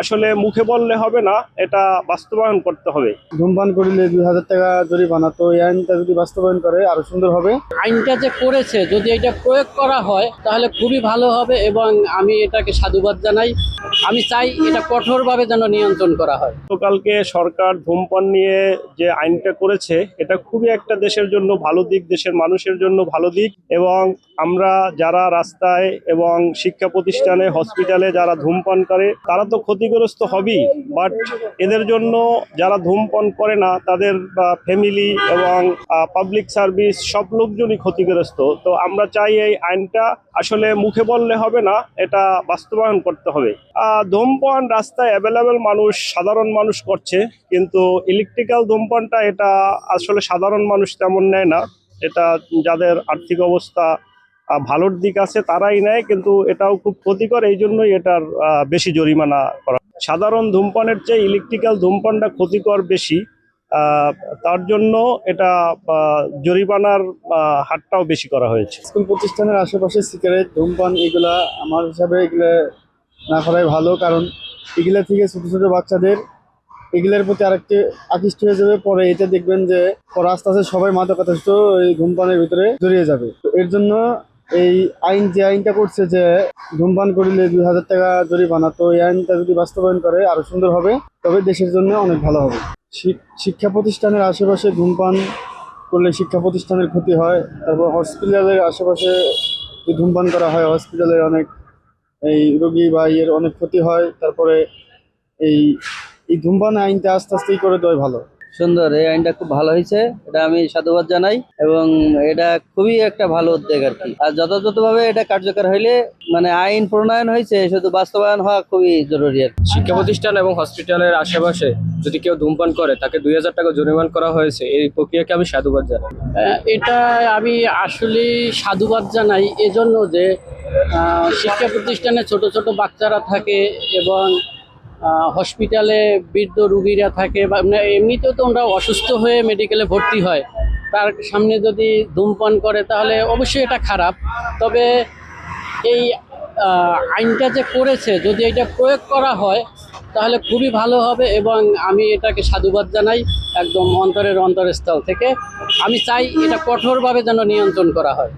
আসলে মুখে বললে হবে না এটা বাস্তবায়ন করতে হবে। ধূমপান করিলে দুই হাজার টাকা জরিমানা তো এই আইনটা যদি বাস্তবায়ন করে আরও সুন্দর হবে। আইনটা যে করেছে যদি এটা প্রয়োগ করা হয় তাহলে খুবই ভালো হবে এবং আমি এটাকে সাধুবাদ জানাই। আমি চাই এটা কঠোরভাবে যেন নিয়ন্ত্রণ করা হয়। গতকালকে সরকার ধূমপান নিয়ে যে আইনটা করেছে এটা খুবই একটা দেশের জন্য ভালো দিক দেশের মানুষের জন্য ভালো দিক এবং আমরা যারা রাস্তায় এবং শিক্ষা প্রতিষ্ঠানে হসপিটালে যারা ধূমপান করে তারা তো ক্ষতিগ্রস্ত হবেই বাট এদের জন্য যারা ধূমপান করে না, তাদের ফ্যামিলি এবং পাবলিক সার্ভিস সব লোকজনই ক্ষতিগ্রস্ত। তো আমরা চাই এই আইনটা আসলে মুখে বললে হবে না, এটা বাস্তবায়ন করতে হবে। ধূমপান রাস্তায় অ্যাভেলেবেল মানুষ, সাধারণ মানুষ করছে, কিন্তু ইলেকট্রিক্যাল ধূমপানটা এটা আসলে সাধারণ মানুষ তেমন নেয় না। এটা যাদের আর্থিক অবস্থা ভালোর দিক আছে, তারাই নেয়, কিন্তু এটাও খুব ক্ষতিকর, এই জন্যই এটার বেশি জরিমানা করা সাধারণ ধূমপানের চেয়ে ইলেকট্রিক্যাল ধূমপানটা ক্ষতিকর বেশি তার জন্য এটা জরিমানার হারটাও বেশি করা হয়েছে। স্কুল প্রতিষ্ঠানের আশেপাশে সিগারেট ধূমপান, এগুলা আমার হিসাবে এগুলো না করাই ভালো, কারণ এগুলা থেকে ছোটো ছোটো বাচ্চাদের এগুলোর প্রতি আরেকটি আকৃষ্ট হয়ে যাবে, পরে এটা দেখবেন যে, পরে আস্তে আস্তে সবাই মাদকাসক্ত এই ধূমপানের ভিতরে জড়িয়ে যাবে। তো এর জন্য এই আইন যে আইনটা করছে যে ধূমপান করিলে দুই হাজার টাকা জরিমানা, তো এই আইনটা যদি বাস্তবায়ন করে, আরও সুন্দর হবে। তবে দেশের জন্য অনেক ভালো হবে। শিক- শিক্ষা প্রতিষ্ঠানের আশেপাশে ধূমপান করলে শিক্ষা প্রতিষ্ঠানের ক্ষতি হয়। তারপর হসপিটালের আশেপাশে যদি ধূমপান করা হয় হসপিটালের অনেক এই রোগী বা ইয়ের অনেক ক্ষতি হয়। তারপরে এই এই ধূমপান আইনটা আস্তে আস্তেই করে দেওয়াই ভালো। সুন্দর এই আইনটা খুব ভালো হয়েছে এটা আমি সাধুবাদ জানাই এবং এটা খুবই একটা ভালো উদ্যোগ আর কি। আর যথাযথভাবে এটা কার্যকর হইলে মানে আইন প্রণয়ন হয়েছে শুধু বাস্তবায়ন হওয়া খুবই জরুরি আর শিক্ষা প্রতিষ্ঠান এবং হসপিটালের আশেপাশে যদি কেউ ধূমপান করে তাকে দুই হাজার টাকা জরিমানা করা হয়েছে এই প্রক্রিয়াকে আমি সাধুবাদ জানাই। এটা আমি আসলে সাধুবাদ জানাই এজন্য যে আহ, শিক্ষা প্রতিষ্ঠানে ছোট ছোট বাচ্চারা থাকে এবং হসপিটালে বৃদ্ধ রুগীরা থাকে বা মানে এমনিতেও তো ওরা অসুস্থ হয়ে মেডিকেলে ভর্তি হয়। তার সামনে যদি ধূমপান করে তাহলে অবশ্যই এটা খারাপ। তবে এই আইনটা যে করেছে, যদি এটা প্রয়োগ করা হয়, তাহলে খুবই ভালো হবে এবং আমি এটাকে সাধুবাদ জানাই একদম অন্তরের অন্তরস্থল থেকে। আমি চাই এটা কঠোরভাবে যেন নিয়ন্ত্রণ করা হয়।